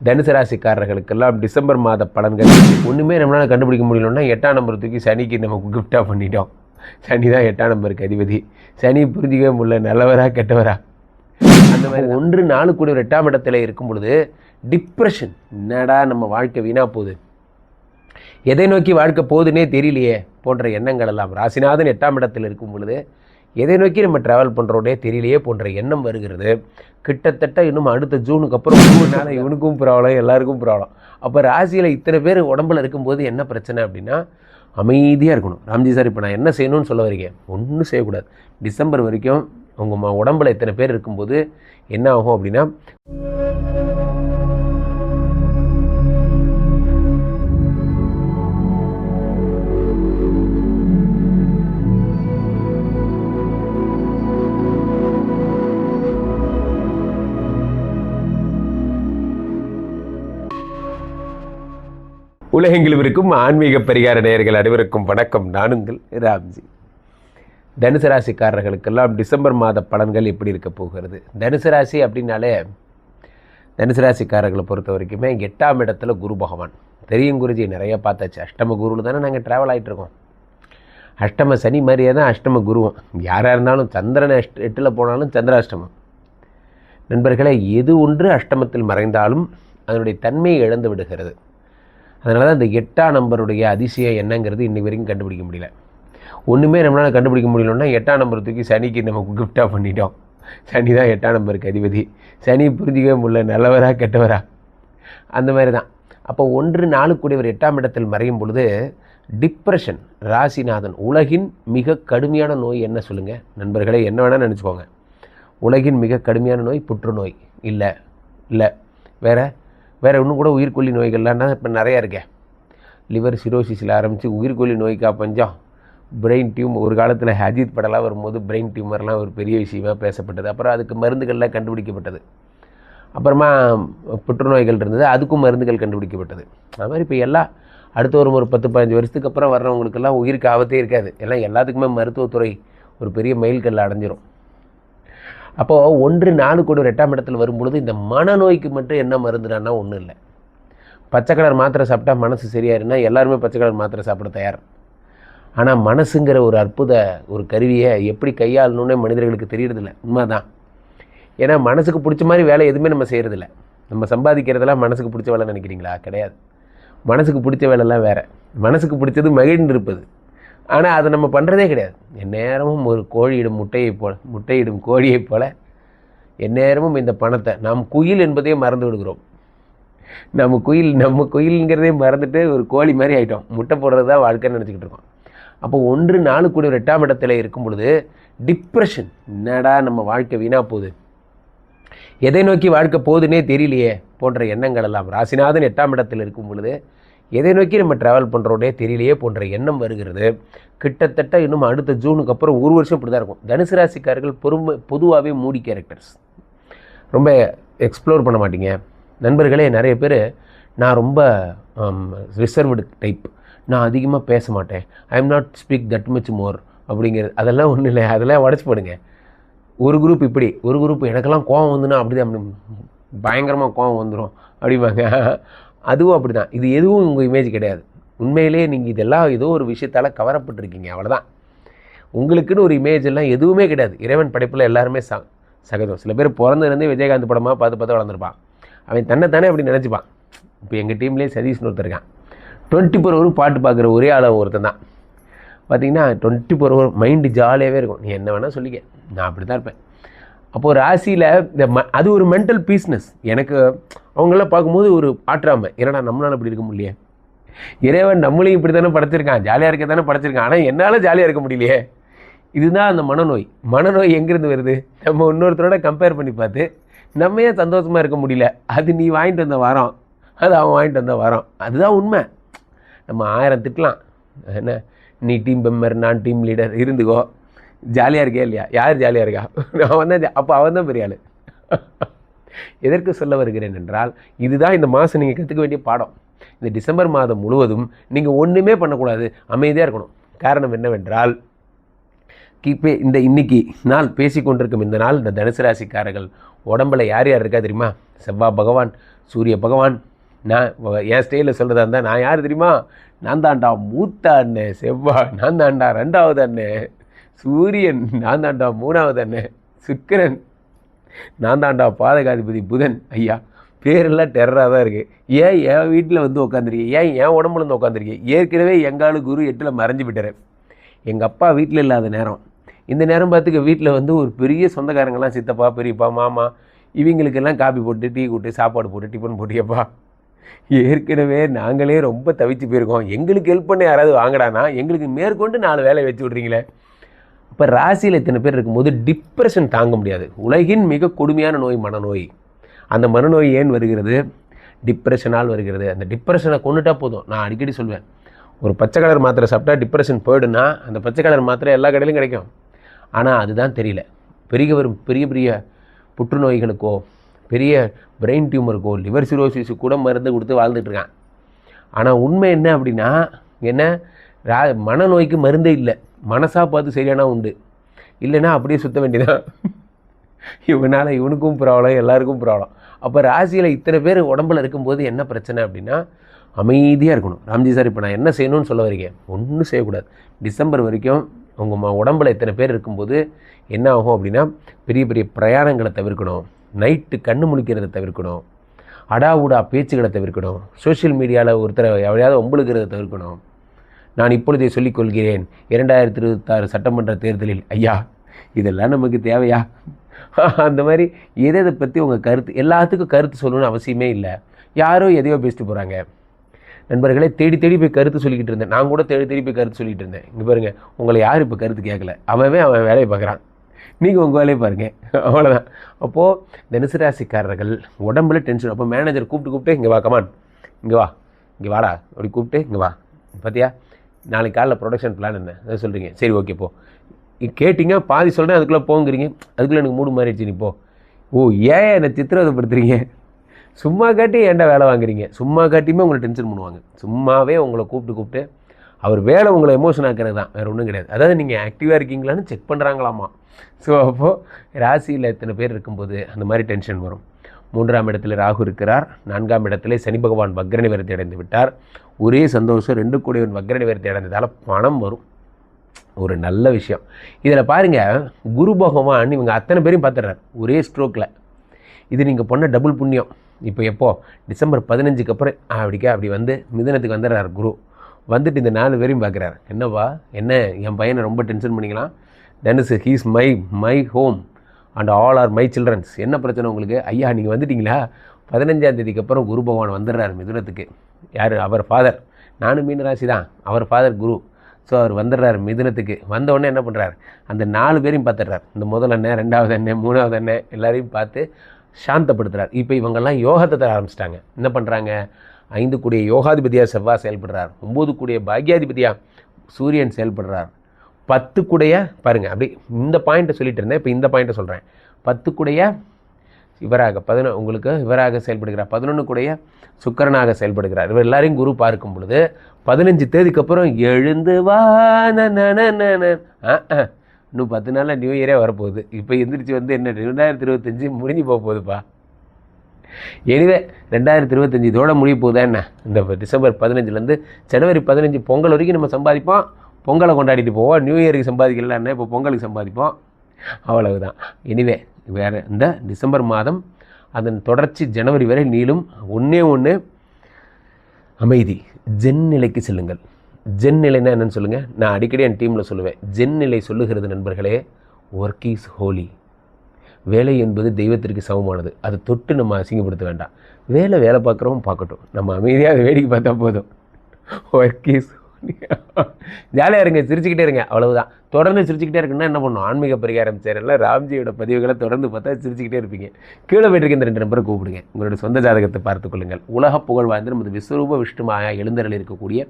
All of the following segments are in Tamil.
தனுசு ராசிக்காரர்களுக்கெல்லாம் டிசம்பர் மாத பலன்கள் ஒன்றுமே நம்மளால் கண்டுபிடிக்க முடியலன்னா எட்டாம் நம்பர் தூக்கி சனிக்கு நமக்கு கிஃப்டாக பண்ணிட்டோம். சனி தான் எட்டாம் நம்பருக்கு அதிபதி. சனி புரிஞ்சிக்கவே முடியல நல்லவரா கெட்டவரா. அந்த மாதிரி ஒன்று நாலு கூடிய ஒரு எட்டாம் இடத்துல இருக்கும் பொழுது டிப்ரெஷன் என்னடா நம்ம வாழ்க்கை வீணாக போகுது? எதை நோக்கி வாழ்க்கை போகுதுன்னே தெரியலையே போன்ற எண்ணங்கள் எல்லாம். ராசிநாதன் எட்டாம் இடத்தில் இருக்கும் பொழுது எதை நோக்கி நம்ம ட்ராவல் பண்ணுறோடே தெரியலையே போன்ற எண்ணம் வருகிறது. கிட்டத்தட்ட இன்னும் அடுத்த ஜூனுக்கு அப்புறம் மூணு நாள் இவனுக்கும் ப்ராப்ளம் எல்லாருக்கும் ப்ராப்ளம் அப்போ ராசியில் இத்தனை பேர் உடம்புல இருக்கும்போது என்ன பிரச்சனை அப்படின்னா அமைதியாக இருக்கணும். ராம்ஜி சார் இப்போ நான் என்ன செய்யணும்னு சொல்ல வரீங்க? ஒன்றும் செய்யக்கூடாது. டிசம்பர் வரைக்கும் உங்கள் உடம்புல இத்தனை பேர் இருக்கும்போது என்ன ஆகும் அப்படின்னா உலகெங்கிலும் இருக்கும் ஆன்மீக பரிகார நேயர்கள் அனைவருக்கும் வணக்கம். நானுங்கள் ராம்ஜி. தனுசு ராசிக்காரர்களுக்கெல்லாம் டிசம்பர் மாத பலன்கள் எப்படி இருக்க போகிறது? தனுசு ராசி அப்படின்னாலே தனுசு ராசிக்காரர்களை பொறுத்த வரைக்குமே எட்டாம் இடத்துல குரு பகவான். தெரியும் குருஜி நிறைய பார்த்தாச்சு. அஷ்டம குருவில் தானே நாங்கள் ட்ராவல் ஆகிட்டு இருக்கோம் அஷ்டம சனி மாதிரியே தான் அஷ்டம குருவம். யாராக இருந்தாலும் சந்திரன் அஷ்ட எட்டில் போனாலும் சந்திராஷ்டமம். நண்பர்களே எது ஒன்று அஷ்டமத்தில் மறைந்தாலும் அதனுடைய தன்மையை இழந்து விடுகிறது. அதனால தான் இந்த எட்டாம் நம்பருடைய அதிசயம் என்னங்கிறது இன்றை வரைக்கும் கண்டுபிடிக்க முடியல. ஒன்றுமே நம்மளால் கண்டுபிடிக்க முடியலன்னா எட்டாம் நம்பர் தூக்கி சனிக்கு நமக்கு கிஃப்டாக பண்ணிட்டோம். சனி தான் எட்டாம் நம்பருக்கு அதிபதி. சனி புரிஞ்சிக்கவே முடியல நல்லவரா கெட்டவரா. அந்த மாதிரி தான் அப்போ ஒன்று நாலு கூடியவர் எட்டாம் இடத்தில் மறையும் பொழுது டிப்ரெஷன் ராசிநாதன் உலகின் மிக கடுமையான நோய் என்ன சொல்லுங்கள் நண்பர்களே என்ன வேணால் நினச்சிக்கோங்க. உலகின் மிக கடுமையான நோய் புற்றுநோய். இல்லை இல்லை. வேறு வேறு இன்னும் கூட உயிர்கொல்லி நோய்கள்லாம் இப்போ நிறையா இருக்கே. லிவர் சிரோசிஸில் ஆரம்பித்து உயிர்கொல்லி நோய்க்கா பஞ்சம் பிரெயின் டியூம் ஒரு காலத்தில் அஜித் படலாம் வரும்போது பிரெயின் டியூமர்லாம் ஒரு பெரிய விஷயமாக பேசப்பட்டது. அப்புறம் அதுக்கு மருந்துகள்லாம் கண்டுபிடிக்கப்பட்டது. அப்புறமா புற்றுநோய்கள் இருந்தது அதுக்கும் மருந்துகள் கண்டுபிடிக்கப்பட்டது. அது மாதிரி இப்போ எல்லாம் அடுத்த ஒரு ஒரு பத்து பதினஞ்சு வருஷத்துக்கு அப்புறம் வர்றவங்களுக்கெல்லாம் உயிருக்கு ஆபத்தே இருக்காது. எல்லாம் எல்லாத்துக்குமே மருத்துவத்துறை ஒரு பெரிய மைல்கல்ல அடைஞ்சிரும். அப்போது ஒன்று நாலு கோடி ஒரு எட்டாம் இடத்துல வரும்பொழுது இந்த மனநோய்க்கு மட்டும் என்ன மருந்துடான்னா ஒன்றும் இல்லை. பச்சை கலர் மாத்திரை சாப்பிட்டா மனசு சரியாயிருன்னா எல்லாருமே பச்சை கலர் மாத்திரை சாப்பிட தயார். ஆனால் மனசுங்கிற ஒரு அற்புத ஒரு கருவியை எப்படி கையாளணும்னே மனிதர்களுக்கு தெரியறதில்ல. உண்மைதான். ஏன்னா மனசுக்கு பிடிச்ச மாதிரி வேலை எதுவுமே நம்ம செய்கிறதில்ல நம்ம சம்பாதிக்கிறதெல்லாம் மனசுக்கு பிடிச்ச வேலை நினைக்கிறீங்களா? கிடையாது. மனசுக்கு பிடிச்ச வேலைலாம் வேறு. மனசுக்கு பிடிச்சது மகிழ்ந்து இருப்பது. ஆனால் அதை நம்ம பண்ணுறதே கிடையாது. எந்நேரமும் ஒரு கோழியிடும் முட்டையை போல முட்டையிடும் கோழியைப் போல எந்நேரமும் இந்த பணத்தை நாம் குயில் என்பதையே மறந்து விடுகிறோம். நம்ம குயில் நம்ம குயிலுங்கிறதே மறந்துட்டு ஒரு கோழி மாதிரி ஆகிட்டோம் முட்டை போடுறது தான் வாழ்க்கைன்னு நினச்சிக்கிட்டு இருக்கோம். அப்போ ஒன்று நாலு கூடிய ஒரு எட்டாம் இடத்துல இருக்கும் பொழுது டிப்ரெஷன் என்னடா நம்ம வாழ்க்கை வீணாக போகுது? எதை நோக்கி வாழ்க்கை போகுதுன்னே தெரியலையே போன்ற எண்ணங்கள் எல்லாம். ராசிநாதன் எட்டாம் இடத்தில் இருக்கும் பொழுது எதை நோக்கி நம்ம ட்ராவல் பண்ணுறோடே தெரியலையே போன்ற எண்ணம் வருகிறது. கிட்டத்தட்ட இன்னும் அடுத்த ஜூனுக்கு அப்புறம் ஒரு வருஷம் இப்படி தான் இருக்கும். தனுசு ராசிக்காரர்கள் பொறுமை பொதுவாகவே மூடி கேரக்டர்ஸ் ரொம்ப எக்ஸ்ப்ளோர் பண்ண மாட்டீங்க. நண்பர்களே நிறைய பேர் நான் ரொம்ப um, ரிசர்வ்டு டைப் நான் அதிகமாக பேச மாட்டேன். I am not speak that much more அப்படிங்கிறது அதெல்லாம் ஒன்றும் இல்லை அதெல்லாம் உடச்சி போடுங்க. ஒரு குரூப் இப்படி ஒரு குரூப் எனக்கெல்லாம் கோவம் வந்துன்னா அப்படி தான் அப்படி பயங்கரமாக கோவம் வந்துடும் அப்படிம்பாங்க. அதுவும் அப்படி தான் இது எதுவும் உங்கள் இமேஜ் கிடையாது. உண்மையிலேயே நீங்கள் இதெல்லாம் ஏதோ ஒரு விஷயத்தால் கவரப்பட்டிருக்கீங்க. அவ்வளோதான் உங்களுக்குன்னு ஒரு இமேஜ் எல்லாம் எதுவுமே கிடையாது. இறைவன் படைப்பில் எல்லாருமே ச சகஜம். சில பேர் பிறந்ததுலேருந்தே விஜயகாந்த் படமாக பார்த்து பார்த்து வளர்ந்துருப்பான். அவன் தன்னைத்தானே அப்படி நினச்சிப்பான். இப்போ எங்கள் டீம்லேயே சதீஷ்னு ஒருத்தர் இருக்கான். டுவெண்ட்டி ஃபோர் ஹவரும் பாட்டு பார்க்குற ஒரே ஆள் ஒருத்தன் தான். பார்த்தீங்கன்னா டுவெண்ட்டி ஃபோர் ஹவர் மைண்டு ஜாலியாகவே இருக்கும். நீ என்ன வேணால் சொல்லிக்க. நான் அப்படி தான் இருப்பேன். அப்போது ராசியில் இந்த ம அது ஒரு மென்டல் பீஸ்னஸ் எனக்கு அவங்களாம் பார்க்கும்போது ஒரு ஆற்றாமை. என்னடா நம்மளால் இப்படி இருக்க முடியலையே. இறைவன் நம்மளையும் இப்படி தானே படைச்சிருக்கான். ஜாலியாக இருக்க தானே படைச்சிருக்கான். ஆனால் என்னால் ஜாலியாக இருக்க முடியலையே. இதுதான் அந்த மனநோய். மனநோய் எங்கேருந்து வருது? நம்ம இன்னொருத்தரோட கம்பேர் பண்ணி பார்த்து நம்ம ஏன் சந்தோஷமாக இருக்க முடியல? அது நீ வாங்கிட்டு வந்த வாரம். அது அவன் வாங்கிட்டு வந்த வாரம். அதுதான் உண்மை. நம்ம ஆயிரம் திட்டலாம். என்ன? நீ டீம் மெம்பர் நான் டீம் லீடர் இருந்துக்கோ. ஜாலியாக இருக்கே இல்லையா? யார் ஜாலியாக இருக்கா? அவன் தான் அப்போ அவன் தான் பெரிய ஆள். எதற்கு சொல்ல வருகிறேன் என்றால் இதுதான் இந்த மாதம் நீங்கள் கற்றுக்க வேண்டிய பாடம். இந்த டிசம்பர் மாதம் முழுவதும் நீங்கள் ஒன்றுமே பண்ணக்கூடாது. அமைதியாக இருக்கணும். காரணம் என்னவென்றால் கிப்பே இந்த இன்னைக்கு நாள் பேசி கொண்டிருக்கும் இந்த நாள் இந்த தனுசு ராசிக்காரர்கள் உடம்புல யார் யார் இருக்கா தெரியுமா? செவ்வாய் பகவான் சூரிய பகவான். நான் என் ஸ்டைலில் சொல்கிறதா இருந்தால் நான் யார் தெரியுமா? நான் தாண்டா மூத்த அண்ணன் செவ்வாய் நான் தாண்டா ரெண்டாவது அண்ணன் சூரியன் நான் தாண்டா மூணாவது அண்ணன் சுக்கிரன் நான் தாண்டா பாதகாதிபதி புதன். ஐயா பேரெல்லாம் டெரராக தான் இருக்குது ஏன் என் வீட்டில் வந்து உட்காந்துருக்கீங்க ஏன் என் உடம்புல வந்து உட்காந்துருக்கீங்க ஏற்கனவே எங்காலு குரு எட்டில் மறைஞ்சு விட்டுறேன் எங்கள் அப்பா வீட்டில் இல்லாத நேரம். இந்த நேரம் பார்த்துக்க வீட்டில் வந்து ஒரு பெரிய சொந்தக்காரங்கெல்லாம் சித்தப்பா பெரியப்பா மாமா இவங்களுக்கெல்லாம் காப்பி போட்டு டீ கூட்டு சாப்பாடு போட்டு டிஃபன் போட்டியப்பா ஏற்கனவே நாங்களே ரொம்ப தவிச்சு போயிருக்கோம். எங்களுக்கு ஹெல்ப் பண்ண யாராவது வாங்கடானா? எங்களுக்கு மேற்கொண்டு நாலு வேலையை வச்சு விட்றீங்களே. இப்போ ராசியில் இத்தனை பேர் இருக்கும்போது டிப்ரெஷன் தாங்க முடியாது. உலகின் மிக கொடுமையான நோய் மனநோய். அந்த மனநோய் ஏன் வருகிறது? டிப்ரெஷனால் வருகிறது. அந்த டிப்ரெஷனை கொண்டுட்டா போதும். நான் அடிக்கடி சொல்வேன். ஒரு பச்சை கலர் மாத்திரை சாப்பிட்டா டிப்ரெஷன் போயிடுனா அந்த பச்சை கலர் மாத்திரை எல்லா கடையிலும் கிடைக்கும். ஆனால் அதுதான் தெரியல. பெரிய வரும் பெரிய பெரிய புற்றுநோய்களுக்கோ பெரிய பிரெயின் டியூமருக்கோ லிவர் சிரோசிஸு கூட மருந்து கொடுத்து வாழ்ந்துட்டுருக்கான் ஆனால் உண்மை என்ன அப்படின்னா என்ன? ரா மனநோய்க்கு மருந்தே இல்லை. மனசாக பார்த்து சரியானா உண்டு. இல்லைன்னா அப்படியே சுத்த வேண்டியதான் இவனால் இவனுக்கும் ப்ராப்ளம் எல்லாருக்கும் ப்ராப்ளம் அப்போ ராசியில் இத்தனை பேர் உடம்புல இருக்கும்போது என்ன பிரச்சனை அப்படின்னா அமைதியாக இருக்கணும். ராம்ஜி சார் இப்போ நான் என்ன செய்யணும்னு சொல்ல வரீங்க? ஒன்றும் செய்யக்கூடாது. டிசம்பர் வரைக்கும் உங்கள் ம உடம்புல இத்தனை பேர் இருக்கும்போது என்ன ஆகும் அப்படின்னா பெரிய பெரிய பிரயாணங்களை தவிர்க்கணும். நைட்டு கண்ணு முழிக்கிறத தவிர்க்கணும். அடாவுடா பேச்சுகளை தவிர்க்கணும். சோஷியல் மீடியாவில் ஒருத்தரை எவ்வளையாவது ஒம்பளுக்கிறத தவிர்க்கணும். நான் இப்பொழுதே சொல்லிக்கொள்கிறேன். இரண்டாயிரத்தி இருபத்தாறு சட்டமன்ற தேர்தலில் ஐயா இதெல்லாம் நமக்கு தேவையா? அந்த மாதிரி எதை எதை பற்றி உங்கள் கருத்து எல்லாத்துக்கும் கருத்து சொல்லணும்னு அவசியமே இல்லை. யாரோ எதையோ பேசிட்டு போகிறாங்க நண்பர்களே தேடி தேடி போய் கருத்து சொல்லிக்கிட்டு இருந்தேன். நான் கூட தேடி தேடி போய் கருத்து சொல்லிக்கிட்டு இருந்தேன். இங்கே பாருங்கள் உங்களை யார் இப்போ கருத்து கேட்கல அவன் அவன் வேலையை பார்க்குறான். நீங்கள் உங்கள் வேலையை பாருங்கள் அவ்வளோதான் அப்போது தனுசு ராசிக்காரர்கள் உடம்புல டென்ஷன் அப்போ மேனேஜர் கூப்பிட்டு கூப்பிட்டு இங்கே வா கமான் இங்கே வா. இங்கே வாடா. அப்படி கூப்பிட்டு இங்கே வா. பார்த்தியா நாளைக்கு காலைல ப்ரொடக்ஷன் பிளான் என்ன? அதை சொல்கிறீங்க சரி ஓகே போ. கேட்டிங்க பாதி சொல்கிறேன் அதுக்குள்ளே போங்கிறீங்க. அதுக்குள்ளே எனக்கு மூடு மாறிடுச்சு நீ போ. ஓ ஏன் என்னை சித்திரவதைப்படுத்துறீங்க? சும்மா காட்டி ஏன்டா வேலை வாங்குறீங்க? சும்மா காட்டியுமே உங்களை டென்ஷன் பண்ணுவாங்க. சும்மாவே உங்களை கூப்பிட்டு கூப்பிட்டு அவர் வேலை உங்களை எமோஷன் ஆக்கிறது தான் வேறு ஒன்றும் கிடையாது. அதாவது நீங்கள் ஆக்டிவாக இருக்கீங்களான்னு செக் பண்ணுறாங்களாமா ஸோ அப்போது ராசியில் எத்தனை பேர் இருக்கும்போது அந்த மாதிரி டென்ஷன் வரும். மூன்றாம் இடத்தில் ராகு இருக்கிறார். நான்காம் இடத்துல சனி பகவான் வக்ர நிவர்த்தி அடைந்து விட்டார். ஒரே சந்தோஷம் ரெண்டு கோடியவன் வக்ர நிவர்த்தி அடைந்ததால் பணம் வரும். ஒரு நல்ல விஷயம். இதில் பாருங்கள் குரு பகவான் இவங்க அத்தனை பேரையும் பார்த்துடுறார். ஒரே ஸ்ட்ரோக்கில் இது நீங்கள் பண்ண டபுள் புண்ணியம். இப்போ எப்போ? டிசம்பர் பதினஞ்சுக்கு அப்புறம் அப்படிக்கா அப்படி வந்து மிதனத்துக்கு வந்துடுறார் குரு. வந்துட்டு இந்த நாலு பேரையும் பார்க்குறாரு. என்னவா? என்ன? என் பையனை ரொம்ப டென்ஷன் பண்ணிக்கலாம். Dhanush he's my my home and all are my childrens என்ன பிரச்சனை உங்களுக்கு? ஐயா நீங்கள் வந்துட்டீங்களா? பதினஞ்சாம் தேதிக்கு அப்புறம் குரு பகவான் வந்துடுறாரு மிதுனத்துக்கு. யார்? அவர் ஃபாதர் நானும் மீன ராசி தான் அவர் ஃபாதர் குரு. ஸோ அவர் வந்துடுறாரு மிதுனத்துக்கு. வந்தவுடனே என்ன பண்ணுறாரு அந்த நாலு பேரையும் பார்த்துடுறாரு. இந்த முதல் அண்ணன் ரெண்டாவது அண்ணன் மூணாவது அண்ணன் எல்லாரையும் பார்த்து சாந்தப்படுத்துகிறார் இப்போ இவங்கெல்லாம் யோகத்தை தர ஆரம்பிச்சிட்டாங்க. என்ன பண்ணுறாங்க ஐந்து கூடிய யோகாதிபதியாக செவ்வாய் செயல்படுறார். ஒம்பது கூடிய பாக்யாதிபதியாக சூரியன் செயல்படுறார். பத்து கூடைய பாருங்கள் அப்படி இந்த பாயிண்ட்டை சொல்லிட்டு இருந்தேன் இப்போ இந்த பாயிண்ட்டை சொல்கிறேன் பத்து கூடைய இவராக பதினொ உங்களுக்கு இவராக செயல்படுகிறார். பதினொன்று கூடைய சுக்கரனாக செயல்படுகிறார். இவர் எல்லாரையும் குரு பார்க்கும் பொழுது பதினஞ்சு தேதிக்கு அப்புறம் எழுந்து வா இன்னும் பத்து நாளில் நியூ இயரே வரப்போகுது. இப்போ எந்திரிச்சு வந்து என்ன ரெண்டாயிரத்தி இருபத்தஞ்சி முடிஞ்சு போக போகுதுப்பா. எனிவே ரெண்டாயிரத்தி இருபத்தஞ்சி இதோட முடிய போகுதா என்ன? இந்த டிசம்பர் பதினஞ்சுலேருந்து ஜனவரி பதினஞ்சு பொங்கல் வரைக்கும் நம்ம சம்பாதிப்போம். பொங்கலை கொண்டாடிட்டு போவோம். நியூ இயருக்கு சம்பாதிக்கலான்னு இப்போ பொங்கலுக்கு சம்பாதிப்போம். அவ்வளவுதான். எனிவே வேறு இந்த டிசம்பர் மாதம் அதன் தொடர்ச்சி ஜனவரி வரை நீளும் ஒன்றே ஒன்று அமைதி. ஜென் நிலைக்கு செல்லுங்கள். ஜென் நிலைன்னா என்னென்னு சொல்லுங்கள் நான் அடிக்கடி என் டீமில் சொல்லுவேன். ஜென் நிலை சொல்லுகிறது நண்பர்களே ஒர்க் இஸ் ஹோலி வேலை என்பது தெய்வத்திற்கு சமமானது. அதை தொட்டு நம்ம அசிங்கப்படுத்த வேண்டாம். வேலை வேலை பார்க்குறோம் பார்க்கட்டும். நம்ம அமைதியாக வேடிக்கை பார்த்தா போதும். ஒர்க் இஸ் ஜாலியாக இருங்க சிரிச்சுக்கிட்டே இருங்க அவ்வளவுதான். தொடர்ந்து சிரிச்சுக்கிட்டே இருக்குன்னா என்ன பண்ணும்? ஆன்மீக பரிகாரம் சேனலில் ராம்ஜியோட பதிவுகளை தொடர்ந்து பார்த்தா சிரிச்சுக்கிட்டே இருப்பீங்க. கீழே போயிட்டு இந்த ரெண்டு நம்பரை கூப்பிடுங்க. உங்களுடைய சொந்த ஜாதகத்தை பார்த்துக் கொள்ளுங்கள். உலக புகழ் வாய்ந்த நமது விஸ்வரூப விஷ்ணுமாயா எழுந்தரில் இருக்கக்கூடிய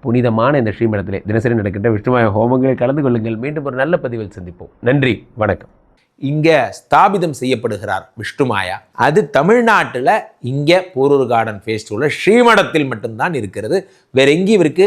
புனிதமான இந்த ஸ்ரீமடத்திலே தினசரி நடக்கின்ற விஷ்ணுமாய ஹோமங்களை கலந்து கொள்ளுங்கள். மீண்டும் ஒரு நல்ல பதிவில் சந்திப்போம். நன்றி வணக்கம். இங்கே ஸ்தாபிதம் செய்யப்படுகிறார் விஷ்ணுமாயா. அது தமிழ்நாட்டில் இங்கே போரூர் கார்டன் ஃபேஸ்டிவலில் ஸ்ரீமடத்தில் மட்டும்தான் இருக்கிறது. வேற எங்கேயும் இவருக்கு